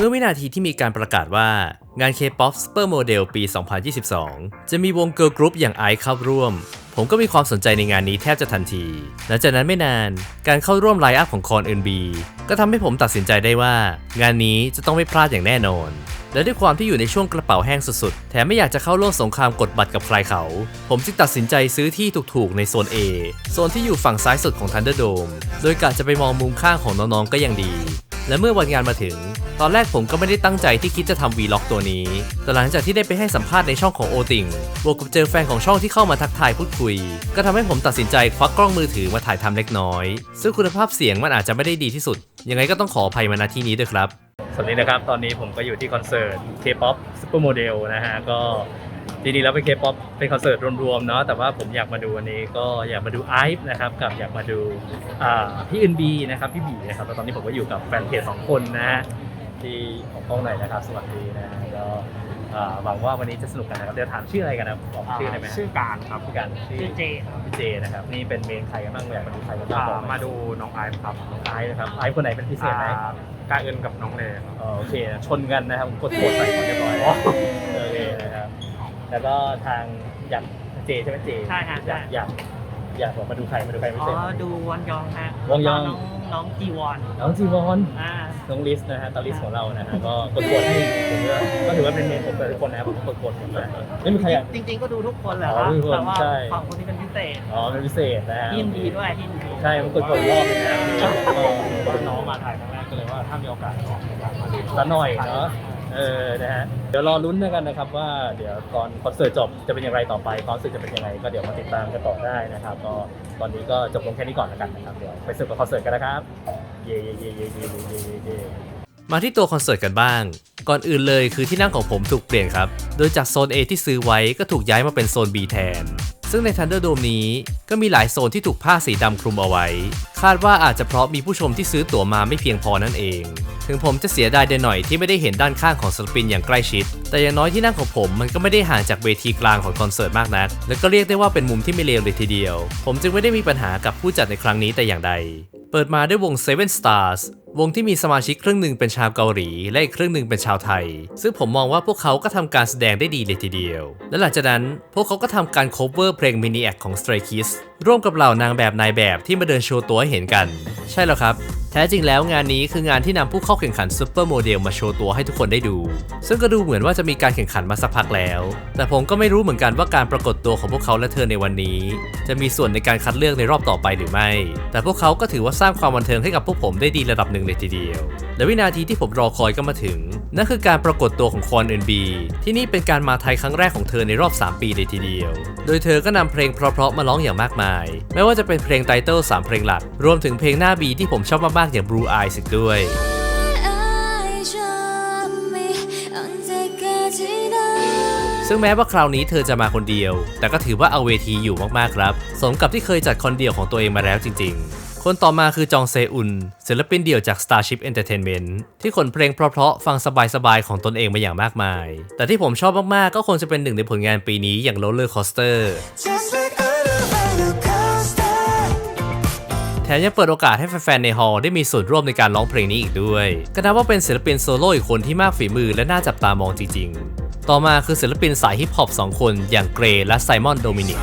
เมื่อวินาทีที่มีการประกาศว่างาน K-POP Supermodel ปี 2022 จะมีวงเกิร์ลกรุ๊ปอย่างไอซ์เข้าร่วม ผมก็มีความสนใจในงานนี้แทบจะทันที หลังจากนั้นไม่นาน การเข้าร่วมไลฟ์อัพของคอนเอ็นบีก็ทำให้ผมตัดสินใจได้ว่า งานนี้จะต้องไม่พลาดอย่างแน่นอน และด้วยความที่อยู่ในช่วงกระเป๋าแห้งสุดๆ แถมไม่อยากจะเข้าร่วมสงครามกดบัตรกับใครเขา ผมจึงตัดสินใจซื้อที่ถูกๆในโซน A โซนที่อยู่ฝั่งซ้ายสุดของ Thunderdome โดยกะจะไปมองมุมข้างของน้องๆก็ยังดี และเมื่อวันงานมาถึง ตอนแรกผมก็ไม่ได้ตั้งใจที่คิดจะทำวีล็อกตัวนี้ แต่หลังจากที่ได้ไปให้สัมภาษณ์ในช่องของโอติงบวกกับเจอแฟนของช่องที่เข้ามาทักทายพูดคุย ก็ทำให้ผมตัดสินใจควักกล้องมือถือมาถ่ายทำเล็กน้อย ซึ่งคุณภาพเสียงมันอาจจะไม่ได้ดีที่สุด ยังไงก็ต้องขออภัยมาณที่นี้ด้วยครับ สวัสดีนะครับ ตอนนี้ผมก็อยู่ที่คอนเสิร์ต K-POP Supermodel นะฮะ ก็ จริงๆแล้วเป็น K-POP เป็นคอนเสิร์ตรวมๆเนาะแต่ว่าผมอยากมาดูวันนี้ก็อยากมาดูไอฟ์นะครับกับอยากมาดูอ่าพี่อึนบีนะครับพี่บีนะครับแล้วตอนนี้ผมก็อยู่กับแฟนเพจสองคนนะฮะที่ของกล้องหน่อยนะครับ สวัสดีนะฮะก็อ่าหวังว่าวันนี้จะสนุกกันนะครับเดี๋ยวถามชื่ออะไรกันนะบอกชื่อได้ไหมฮะชื่อการครับพี่กันชื่อชื่อเจครับพี่เจนะครับนี่เป็นเมนใครกันบ้างอยากมาดูใครกันบ้างอ่าบอกหน่อยมาดูน้องไอซ์ครับน้องไอซ์นะครับไอซ์คนไหนเป็นพิเศษไหมอ่ากาเอินกับน้องเลครับอ๋อโอเคนะชนกันนะครับผมกดโหวตใส่ก่อนเรียบร้อยอ๋อโอเคนะครับ แล้วก็ทางอยากเจใช่ไหมเจใช่ฮะอยากใช่อยากอยากบอกมาดูใครมาดูใครไม่อ๋อเสร็จดูวอนยองฮะวอนยอง แล้วก็น้องน้องจีวอนน้องจีวอน อ่า น้องลิสนะฮะตาลิสของเรานะฮะก็กดโหวตให้ผมด้วยก็ถือว่าเป็นเมนผมกับทุกคนนะครับผมก็กดโหวตหมดเลยไม่มีใครอยาก จริงๆก็ดูทุกคนแหละอ๋อครับทุกคนแต่ว่าใช่ ฝั่งคนนี้เป็นพิเศษอ๋อเป็นพิเศษนะฮะยินดีด้วยยินดีใช่ผมกดโหวตรอบเลยนะก็ว่าน้องมาถ่ายครั้งแรกก็เลยว่าถ้ามีโอกาสก็อยากมาดูสักหน่อยเนาะ เออนะฮะเดี๋ยวรอรุ้นแล้วกันนะครับว่าเดี๋ยวตอนคอนเสิร์ตจบจะเป็นยังไงต่อไปคอนเสิร์ตจะเป็นยังไงก็เดี๋ยวมาติดตามกันต่อได้นะครับ ก็ตอนนี้ก็จบลงแค่นี้ก่อนแล้วกันนะครับเดี๋ยวไปสืบกับคอนเสิร์ตกันนะครับ เย่เย่เย่เย่เย่เย่เย่มาที่ตัวคอนเสิร์ตกันบ้าง ก่อนอื่นเลยคือที่นั่งของผมถูกเปลี่ยนครับ โดยจากโซน A ที่ซื้อไว้ก็ถูกย้ายมาเป็นโซน B แทน ซึ่งใน Thunder Dome นี้ก็มีหลายโซนที่ถูกผ้าสีดำคลุมเอาไว้ คาดว่าอาจจะเพราะมีผู้ชมที่ซื้อตั๋วมาไม่เพียงพอนั่นเอง ถึงผมจะเสียดายเดนหน่อยที่ไม่ได้เห็นด้านข้างของศิลปินอย่างใกล้ชิด แต่อย่างน้อยที่นั่งของผมมันก็ไม่ได้ห่างจากเวทีกลางของคอนเสิร์ตมากนัก และก็เรียกได้ว่าเป็นมุมที่ไม่เลวเลยทีเดียว ผมจึงไม่ได้มีปัญหากับผู้จัดในครั้งนี้แต่อย่างใด เปิดมาด้วยวง Seven Stars วงที่มีสมาชิกครึ่งหนึ่งเป็นชาวเกาหลี และอีกครึ่งหนึ่งเป็นชาวไทย ซึ่งผมมองว่าพวกเขาก็ทำการแสดงได้ดีเลยทีเดียว และหลังจากนั้นพวกเขาก็ทำการ cover เพลง Mini Act ของ Stray Kids ร่วมกับเหล่านางแบบนายแบบที่มาเดินโชว์ตัวให้เห็นกัน ใช่แล้วครับ แท้จริงแล้วงานนี้คืองานที่นำผู้เข้าแข่งขันซูเปอร์โมเดลมาโชว์ตัวให้ทุกคนได้ดู ซึ่งก็ดูเหมือนว่าจะมีการแข่งขันมาสักพักแล้ว แต่ผมก็ไม่รู้เหมือนกันว่าการปรากฏตัวของพวกเขาและเธอในวันนี้ จะมีส่วนในการคัดเลือกในรอบต่อไปหรือไม่ แต่พวกเขาก็ถือว่าสร้างความบันเทิงให้กับพวกผมได้ดีระดับหนึ่งเลยทีเดียว และวินาทีที่ผมรอคอยก็มาถึง นั่นคือการปรากฏตัวของคอนเอ็นบีที่นี่เป็นการมาไทยครั้งแรกของเธอในรอบ 3 ปีเลยทีเดียว โดยเธอก็นำเพลงเพราะๆมาร้องอย่างมากมาย ไม่ว่าจะเป็นเพลงไตเติล3เพลงหลัก รวมถึงเพลงหน้าบีที่ผมชอบมากๆอย่าง Blue Eyes ด้วยซึ่งแม้ว่าคราวนี้เธอจะมาคนเดียว แต่ก็ถือว่าเอาเวทีอยู่มากๆครับ สมกับที่เคยจัดคอนเดียวของตัวเองมาแล้วจริงๆ คนต่อมาคือจองเซอุนศิลปินเดี่ยวจาก Starship Entertainment ที่ขนเพลงเพราะๆฟังสบายๆ ของตนเองมาอย่างมากมาย แต่ที่ผมชอบมากๆ ก็คงจะเป็นหนึ่งในผลงานปีนี้อย่าง Roller Coaster แถมยังเปิดโอกาสให้แฟนๆในฮอลล์ได้มีส่วนร่วมในการร้องเพลงนี้อีกด้วย ก็นับว่าเป็นศิลปินโซโล่อีกคนที่มากฝีมือและน่าจับตามองจริงๆ ต่อมาคือศิลปินสายฮิปฮอปสองคนอย่างเกรและไซมอนโดมินิก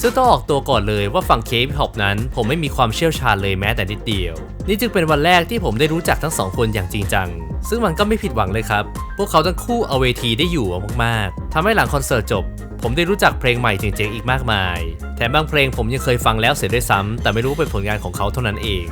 ซึ่งต้องออกตัวก่อนเลยว่าฝั่งเคปฮอปนั้น ผมไม่มีความเชี่ยวชาญเลยแม้แต่นิดเดียว นี่จึงเป็นวันแรกที่ผมได้รู้จักทั้งสองคนอย่างจริงจัง ซึ่งมันก็ไม่ผิดหวังเลยครับ พวกเขาทั้งคู่เอาเวทีได้อยู่มากๆทำให้หลังคอนเสิร์ตจบ ผมได้รู้จักเพลงใหม่เจ๋งๆอีกมากมาย แถมบางเพลงผมยังเคยฟังแล้วเสียด้วยซ้ำแต่ไม่รู้เป็นผลงานของเขาเท่านั้นเอง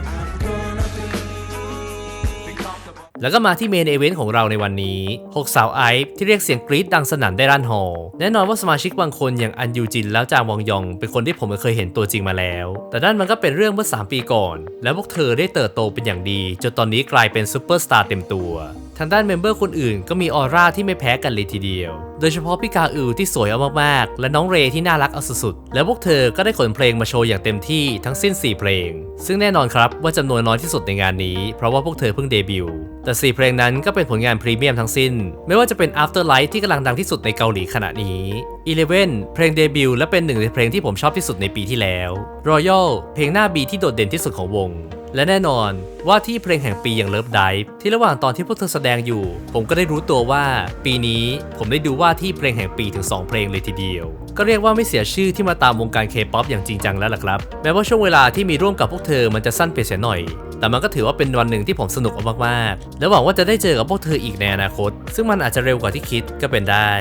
แล้วก็มาที่เมนเอเวนต์ของเราในวันนี้ 6 สาวไอฟ์ที่เรียกเสียงกรี๊ดดังสนั่นได้รั่นฮอลแน่นอนว่าสมาชิกบางคนอย่างอันยูจินแล้วจางวองยอง เป็นคนที่ผมเคยเห็นตัวจริงมาแล้ว แต่นั่นมันก็เป็นเรื่องเมื่อ 3 ปีก่อน แล้วพวกเธอได้เติบโตเป็นอย่างดี จนตอนนี้กลายเป็นซูเปอร์สตาร์เต็มตัว ทางด้านเมมเบอร์คนอื่นก็มีออร่าที่ไม่แพ้กันเลยทีเดียว โดยเฉพาะพี่กาอือที่สวยเอามากๆ และน้องเรย์ที่น่ารักเอาสุดๆ แล้วพวกเธอก็ได้ขนเพลงมาโชว์อย่างเต็มที่ทั้งสิ้น 4 เพลง ซึ่งแน่นอนครับว่าจำนวนน้อยที่สุดในงานนี้ เพราะว่าพวกเธอเพิ่งเดบิวต์แต่ 4 เพลงนั้นก็เป็นผลงานพรีเมียมทั้งสิ้น ไม่ว่าจะเป็น Afterlight ที่กำลังดังที่สุดในเกาหลีขณะนี้ Eleven เพลงเดบิวต์และเป็นหนึ่งในเพลงที่ผมชอบที่สุดในปีที่แล้ว Royal เพลงหน้าบีที่โดดเด่นที่สุดของวง และแน่นอนว่าที่เพลงแห่งปีอย่าง Love Dive ที่ระหว่างตอนที่พวกเธอแสดงอยู่ ผมก็ได้รู้ตัวว่า ปีนี้ผมได้ดูว่าที่เพลงแห่งปีถึง 2 เพลงเลยทีเดียว ก็เรียกว่าไม่เสียชื่อที่มาตามวงการ K-POP อย่างจริงจังแล้วล่ะครับ แม้ว่าช่วงเวลาที่มีร่วมกับพวกเธอมันจะสั้นไปเสียหน่อย แต่มันก็ถือว่าเป็นวันหนึ่งที่ผมสนุกมากๆ และหวังว่าจะได้เจอกับพวกเธออีกในอนาคต ซึ่งมันอาจจะเร็วกว่าที่คิดก็เป็นได้